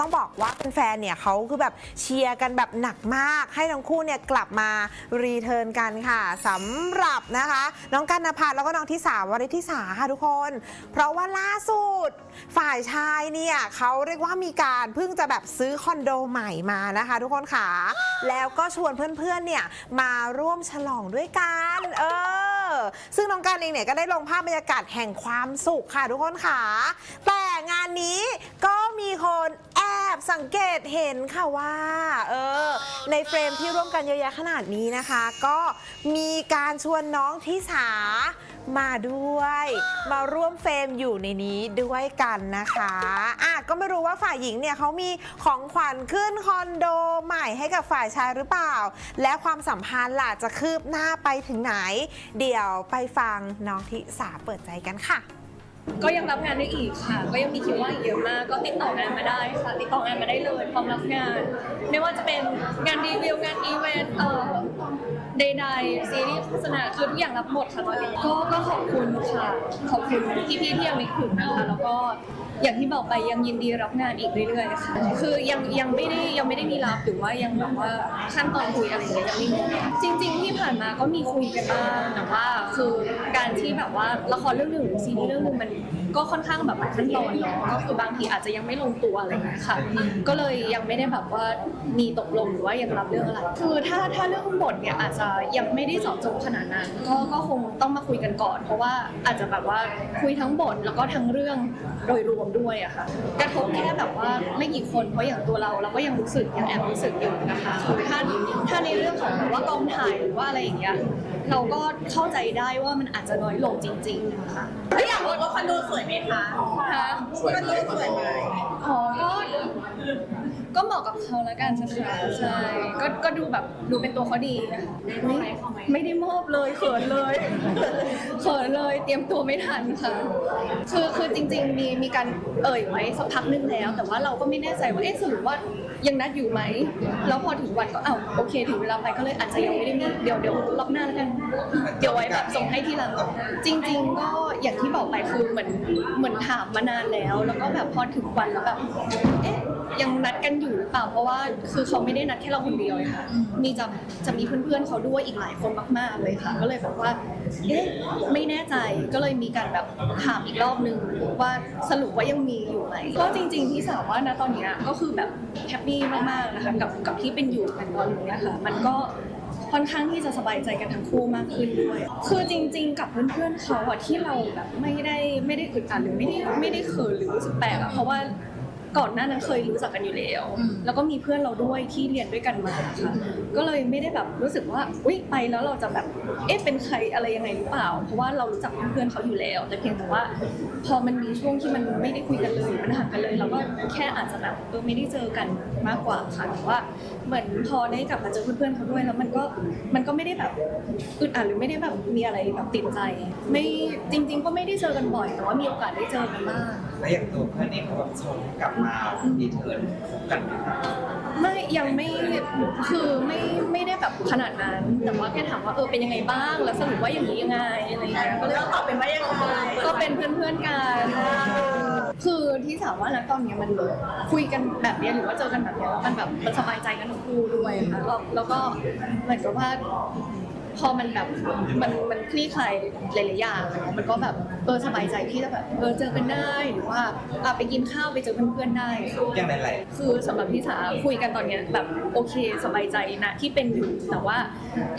ต้องบอกว่าแฟนๆ เนี่ยเขาคือแบบเชียร์กันแบบหนักมาก ให้ทั้งคู่เนี่ยกลับมารีเทิร์นกันค่ะสำหรับนะคะ น้องกันนภัทรแล้วก็น้องทิสาวริธิสาค่ะทุกคน เพราะว่าล่าสุด ฝ่ายชายเนี่ยเขาเรียกว่ามีการเพิ่งจะแบบซื้อคอนโดใหม่มานะคะ ทุกคนค่ะ แล้วก็ชวนเพื่อนๆ เนี่ยมาร่วมฉลองด้วยกันเออซึ่งน้องการเองเนี่ยก็ได้ลงภาพบรรยากาศแห่งความสุขค่ะทุกคนค่ะแต่ งานนี้ก็มีคนแอบสังเกตเห็นค่ะว่าเออในเฟรมที่ร่วมกันเยอะแยะขนาดนี้นะคะ ก็มีการชวนน้องทิสามาด้วย มาร่วมเฟรมอยู่ในนี้ด้วยกันนะคะอะก็ไม่รู้ว่าฝ่ายหญิงเนี่ยเขามีของขวัญขึ้นคอนโดใหม่ให้กับฝ่ายชายหรือเปล่า และความสัมพันธ์ล่ะจะคืบหน้าไปถึงไหน เดี๋ยวไปฟังน้องทิสาเปิดใจกันค่ะ ก็ยังรับงานได้อีกค่ะ ก็ยังมีคิวว่างอีกเยอะมาก ก็ติดต่องานมาได้ค่ะ ติดต่องานมาได้เลยพร้อมรับงาน ไม่ว่าจะเป็นงานรีวิวงานอีเวนต์เอ่อใดๆซีรีส์โฆษณาคือทุกอย่างรับหมดค่ะตอนนี้ก็ก็ขอบคุณค่ะขอบคุณพี่ๆที่ยังนึกถึงนะคะแล้วก็อย่างที่บอกไปยังยินดีรับงานอีกเรื่อยๆค่ะคือยังยังไม่ได้ยังไม่ได้มีรับหรือว่ายังแบบว่าขั้นตอนคุยอะไรอย่างเงี้ยยังไม่มีจริง ๆ ที่ผ่านมาก็มีคุยกันบ้างแต่ว่าคือการที่แบบว่าละครเรื่องหนึ่งหรือซีรีส์เรื่องหนึ่งมัน Mm-hmm. ก็ค่อนข้างแบบหลายขั้นตอนเนาะก็คือบางทีอาจจะยังไม่ลงตัวอะไรอย่างเงี้ยค่ะ ก็เลยยังไม่ได้แบบว่ามีตกลงหรือว่ายังรับเรื่องอะไร คือถ้าถ้าเรื่องบทเนี่ยอาจจะยังไม่ได้เจาะจงขนาดนั้น ก็ก็คงต้องมาคุยกันก่อน เพราะว่าอาจจะแบบว่าคุยทั้งบทแล้วก็ทั้งเรื่องโดยรวมด้วยอะค่ะกระทบแค่แบบว่าไม่กี่คนเพราะอย่างตัวเราเราก็ยังรู้สึกยังแอบรู้สึกอยู่นะคะคือถ้าถ้าในเรื่องของแบบว่ากองถ่ายหรือว่าอะไรอย่างเงี้ยเราก็เข้าใจได้ว่ามันอาจจะน้อยลงจริงๆนะคะแล้วอยากรู้ว่าคอนโดสวยไหมคะค่ะคอนโดสวยไหมอ๋อก็ก็ เหมาะกับเขาแล้วกันนะคะใช่ก็ก็ดูแบบดูเป็นตัวเขาดีอะค่ะไม่ไม่ได้มอบเลยเขินเลยเขินเลยเตรียมตัวไม่ทันค่ะคือคือจริง ๆ มีมีการเอ่ยไว้สักพักนึงแล้ว แต่ว่าเราก็ไม่แน่ใจว่าเอ๊ะสรุปว่ายังนัดอยู่ไหมแล้วพอถึงวันก็อ้าวโอเคถึงเวลาไปก็เลยอาจจะยังไม่ได้มีเดี๋ยวเดี๋ยวรอบหน้าแล้วกันเดี๋ยวไว้แบบส่งให้ทีหลังจริง ๆ ก็อย่างที่บอกไปคือเหมือนเหมือนถามมานานแล้ว แล้วก็แบบพอถึงวันแล้วแบบเอ๊ะ ยังนัดกันอยู่หรือเปล่า เพราะว่าคือเขาไม่ได้นัดแค่เราคนเดียวเลยค่ะ มีจะจะมีเพื่อนๆเขาด้วยอีกหลายคนมากๆเลยค่ะ ก็เลยแบบว่าเอ๊ะไม่แน่ใจก็เลยมีการแบบถามอีกรอบนึงว่าสรุปว่ายังมีอยู่ไหมก็จริง ๆ ที่สาวว่านะตอนเนี้ยก็คือแบบแฮปปี้มากๆนะคะกับกับที่เป็นอยู่กันตอนนี้ค่ะมันก็ค่อนข้างที่จะสบายใจกันทั้งคู่มากขึ้นด้วย คือจริง ๆ กับเพื่อนๆเขาอะที่เราแบบไม่ได้ไม่ได้อึดอัดหรือไม่ได้ไม่ได้เขินหรือรู้สึกแปลกอะเพราะว่า ก่อนหน้านั้นเคยรู้จักกันอยู่แล้ว แล้วก็มีเพื่อนเราด้วยที่เรียนด้วยกันมาค่ะ ก็เลยไม่ได้แบบรู้สึกว่าอุ๊ยไปแล้วเราจะแบบเอ๊ะเป็นใครอะไรยังไงหรือเปล่า เพราะว่าเรารู้จักเพื่อนๆเขาอยู่แล้ว แต่เพียงแต่ว่า พอมันมีช่วงที่มันไม่ได้คุยกันเลยมันห่างกันเลยเรา ก็แค่อาจจะแบบเออไม่ได้เจอกันมากกว่าค่ะแต่ว่าเหมือนพอได้กลับมาเจอเพื่อนๆเขาด้วยแล้วมันก็มันก็ไม่ได้แบบอึดอัดหรือไม่ได้แบบมีอะไรแบบติดใจ ไม่จริง ๆ ก็ไม่ได้เจอกันบ่อยแต่ว่ามีโอกาสได้เจอกันบ้าง แล้วอย่างตัวเพื่อนนี่เขาแบบชมกลับมาดีเทิร์นคบกันไหมครับ ยังไม่คือไม่ไม่ได้แบบขนาดนั้น แต่ว่าแค่ถามว่าเออเป็นยังไงบ้างแล้วสรุปว่าอย่างนี้ยังไงอะไรอย่างเงี้ยก็เลยตอบเป็นว่ายังไงก็เป็นเพื่อนๆกันคือที่สาวว่านะตอนเนี้ยมันคุยกันแบบเนี้ยหรือว่าเจอกันแบบเนี้ยแล้วมันแบบมันสบายใจกันทั้งคู่ด้วยค่ะแล้วแล้วก็เหมือนกับว่า พอมันแบบมันมันคลี่คลายหลายๆอย่างอะเนาะมันก็แบบเออสบายใจที่จะแบบเออเจอกันได้หรือว่าอะไปกินข้าวไปเจอเพื่อนๆได้ อย่างไรคือสำหรับพี่สาคุยกันตอนเนี้ยแบบโอเคสบายใจนะที่เป็นอยู่แต่ว่า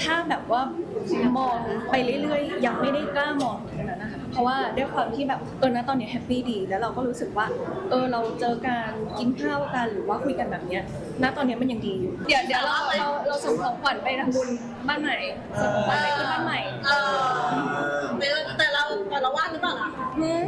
ถ้าแบบว่ามองไปเรื่อยๆ ยังไม่ได้กล้ามอง เพราะว่าด้วยความที่แบบเออนะตอนเนี้แฮปปี้ดีแล้วเราก็รู้สึกว่า เออเราเจอการกินข้าวกันหรือว่าคุยกันแบบเนี้ยณตอนเนี้ยมันยังดีอยู่เดี๋ยวเดี๋ยวเราเราเราส่งของขวัญไปทำบุญบ้านใหม่ส่งของขวัญไปขึ้นบ้านใหม่เออแต่เราแต่เราแต่เราว่างหรือเปล่าล่ะหืม